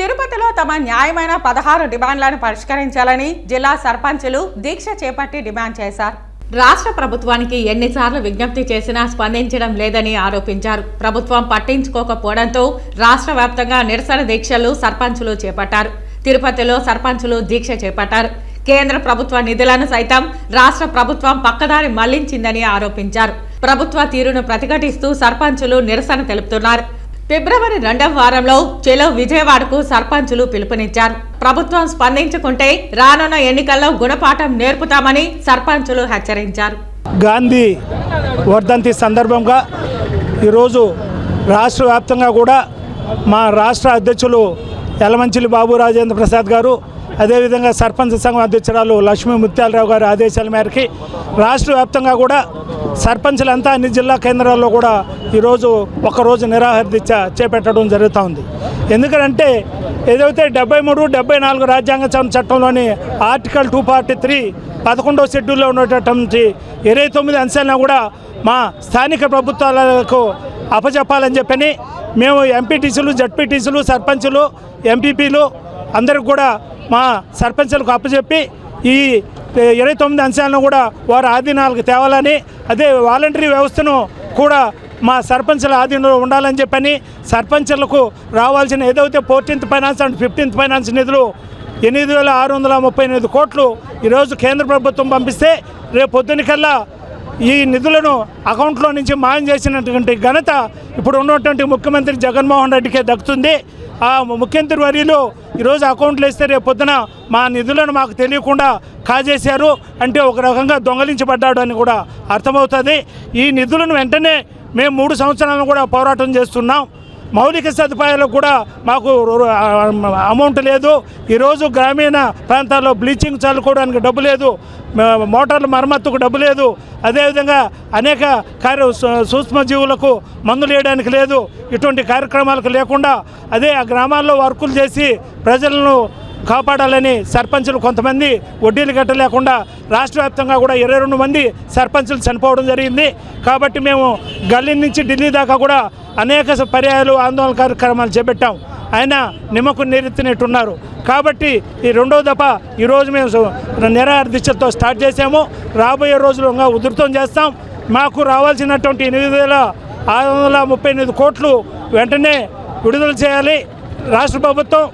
తిరుపతిలో తమ న్యాయమైన పదహారు డిమాండ్లను పరిష్కరించాలని జిల్లా సర్పంచులు దీక్ష చేపట్టి డిమాండ్ చేశారు. రాష్ట్ర ప్రభుత్వానికి ఎన్నిసార్లు విజ్ఞప్తి చేసినా స్పందించడం లేదని ఆరోపించారు. ప్రభుత్వం పట్టించుకోకపోవడంతో రాష్ట్ర వ్యాప్తంగా నిరసన దీక్షలు సర్పంచులు చేపట్టారు. తిరుపతిలో సర్పంచులు దీక్ష చేపట్టారు. కేంద్ర ప్రభుత్వ నిధులను సైతం రాష్ట్ర ప్రభుత్వం పక్కదారి మళ్ళించిందని ఆరోపించారు. ప్రభుత్వ తీరును ప్రతిఘటిస్తూ సర్పంచులు నిరసన తెలుపుతున్నారు. ఫిబ్రవరి రెండవ వారంలో చెలో విజయవాడకు సర్పంచులు పిలుపునిచ్చారు. ప్రభుత్వం స్పందించుకుంటే రానున్న ఎన్నికల్లో గుణపాఠం నేర్పుతామని సర్పంచులు హెచ్చరించారు. గాంధీ వర్ధంతి సందర్భంగా ఈరోజు రాష్ట్ర వ్యాప్తంగా కూడా మా రాష్ట్ర అధ్యక్షులు యలమంచిలి బాబు రాజేంద్ర ప్రసాద్ గారు అదేవిధంగా సర్పంచ్ సంఘం అధ్యక్షురాలు లక్ష్మీ ముత్యాలరావు గారి ఆదేశాల మేరకి రాష్ట్ర వ్యాప్తంగా కూడా సర్పంచ్లంతా అన్ని జిల్లా కేంద్రాల్లో కూడా ఈరోజు ఒకరోజు నిరాహార దీక్ష చేపట్టడం జరుగుతూ ఉంది. ఎందుకంటే ఏదైతే డెబ్బై మూడు డెబ్బై నాలుగు రాజ్యాంగ చట్టంలోని ఆర్టికల్ టూ ఫార్టీ త్రీ పదకొండవ షెడ్యూల్లో ఉన్నటువంటి ఇరవై తొమ్మిది అంశాలను కూడా మా స్థానిక ప్రభుత్వాలకు అప్పచెప్పాలని చెప్పని మేము ఎంపీటీసీలు జడ్పీటీసీలు సర్పంచులు ఎంపీపీలు అందరికి కూడా మా సర్పంచులకు అప్పచెప్పి ఈ ఇరవై తొమ్మిది అంశాలను కూడా వారి ఆధీనాలకు తేవాలని అదే వాలంటరీ వ్యవస్థను కూడా మా సర్పంచుల ఆధీనంలో ఉండాలని చెప్పని సర్పంచులకు రావాల్సిన ఏదైతే fourteenth finance and fifteenth finance నిధులు ఎనిమిది వేల ఆరు వందల ముప్పై ఎనిమిది కోట్లు ఈరోజు కేంద్ర ప్రభుత్వం పంపిస్తే రేపు పొద్దునికల్లా ఈ నిధులను అకౌంట్లో నుంచి మాయం చేసినటువంటి ఘనత ఇప్పుడు ఉన్నటువంటి ముఖ్యమంత్రి జగన్మోహన్ రెడ్డికే దక్కుతుంది. ఆ ముఖ్యమంత్రి వర్యులు ఈరోజు అకౌంట్లు వేస్తే రేపు పొద్దున మా నిధులను మాకు తెలియకుండా కాజేశారు అంటే ఒక రకంగా దొంగలించబడ్డాడు అని కూడా అర్థమవుతుంది. ఈ నిధులను వెంటనే మేము మూడు సంవత్సరాలను కూడా పోరాటం చేస్తున్నాం. మౌలిక సదుపాయాలు కూడా మాకు అమౌంట్ లేదు. ఈరోజు గ్రామీణ ప్రాంతాల్లో బ్లీచింగ్ చల్లుకోవడానికి డబ్బు లేదు. మోటార్ల మరమ్మత్తుకు డబ్బు లేదు. అదేవిధంగా అనేక కార్య సూక్ష్మజీవులకు మందులు వేయడానికి లేదు. ఇటువంటి కార్యక్రమాలకు లేకుండా అదే ఆ గ్రామాల్లో వర్కులు చేసి ప్రజలను కాపాడాలని సర్పంచులు కొంతమంది వడ్డీలు కట్టలేకుండా రాష్ట్ర వ్యాప్తంగా కూడా ఇరవై రెండు మంది సర్పంచులు చనిపోవడం జరిగింది. కాబట్టి మేము గల్లీ నుంచి ఢిల్లీ దాకా కూడా అనేక పర్యాయాలు ఆందోళన కార్యక్రమాలు చేపట్టాం. ఆయన నిమ్మకు నీరెత్తినట్టున్నారు. కాబట్టి ఈ రెండో దఫ ఈరోజు మేము సు- స్టార్ట్ చేసాము రాబోయే రోజులు ఉధృతం చేస్తాం. మాకు రావాల్సినటువంటి ఎనిమిది వేల ఆరు వందల ముప్పై ఎనిమిది కోట్లు వెంటనే విడుదల చేయాలి. రాష్ట్ర ప్రభుత్వం